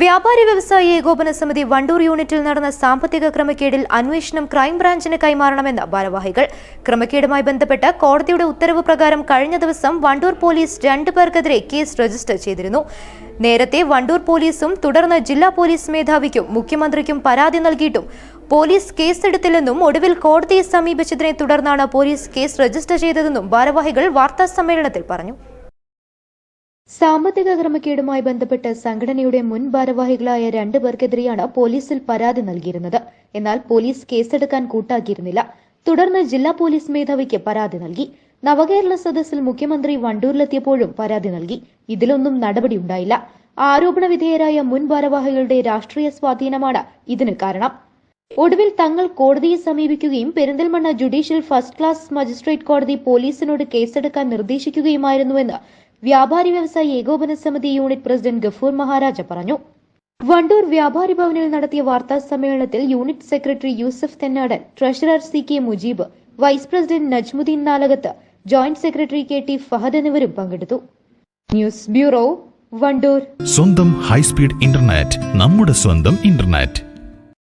വ്യാപാരി വ്യവസായി ഏകോപന സമിതി വണ്ടൂർ യൂണിറ്റിൽ നടന്ന സാമ്പത്തിക ക്രമക്കേടിൽ അന്വേഷണം ക്രൈംബ്രാഞ്ചിന് കൈമാറണമെന്ന് ഭാരവാഹികൾ. ക്രമക്കേടുമായി ബന്ധപ്പെട്ട് കോടതിയുടെ ഉത്തരവ് പ്രകാരം കഴിഞ്ഞ ദിവസം വണ്ടൂർ പോലീസ് രണ്ടു പേർക്കെതിരെ കേസ് രജിസ്റ്റർ ചെയ്തിരുന്നു. നേരത്തെ വണ്ടൂർ പോലീസും തുടർന്ന് ജില്ലാ പോലീസ് മേധാവിക്കും മുഖ്യമന്ത്രിക്കും പരാതി നൽകിയിട്ടും പോലീസ് കേസെടുത്തില്ലെന്നും ഒടുവിൽ കോടതിയെ സമീപിച്ചതിനെ തുടർന്നാണ് പോലീസ് കേസ് രജിസ്റ്റർ ചെയ്തതെന്നും ഭാരവാഹികൾ വാർത്താ സമ്മേളനത്തിൽ പറഞ്ഞു. സാമ്പത്തിക ക്രമക്കേടുമായി ബന്ധപ്പെട്ട് സംഘടനയുടെ മുൻ ഭാരവാഹികളായ രണ്ടു പേർക്കെതിരെയാണ് പോലീസിൽ പരാതി നൽകിയിരുന്നത്. എന്നാൽ പോലീസ് കേസെടുക്കാൻ കൂട്ടാക്കിയിരുന്നില്ല. തുടർന്ന് ജില്ലാ പോലീസ് മേധാവിക്ക് പരാതി നൽകി. നവകേരള സദസ്സിൽ മുഖ്യമന്ത്രി വണ്ടൂരിലെത്തിയപ്പോഴും പരാതി നൽകി. ഇതിലൊന്നും നടപടിയുണ്ടായില്ല ആരോപണ വിധേയരായ മുൻ ഭാരവാഹികളുടെ രാഷ്ട്രീയ സ്വാധീനമാണ് ഇതിന് കാരണം. ഒടുവിൽ തങ്ങൾ കോടതിയെ സമീപിക്കുകയും Perinthalmanna judicial first class magistrate കോടതി പോലീസിനോട് കേസെടുക്കാൻ നിർദ്ദേശിക്കുകയുമായിരുന്നുവെന്ന് വ്യാപാരി വ്യവസായി ഏകോപന സമിതി യൂണിറ്റ് പ്രസിഡന്റ് ഗഫൂർ മഹാരാജ പറഞ്ഞു. വണ്ടൂർ വ്യാപാരി ഭവനിൽ നടത്തിയ വാർത്താ സമ്മേളനത്തിൽ unit secretary Yusuf Thennadan treasurer C K Mujeeb vice president Najmuddeen Nalakath joint secretary K T Fahad എന്നിവരും പങ്കെടുത്തു. News bureau Wandoor. സ്വന്തം ഹൈസ്പീഡ് ഇന്റർനെറ്റ് നമ്മുടെ സ്വന്തം ഇന്റർനെറ്റ്.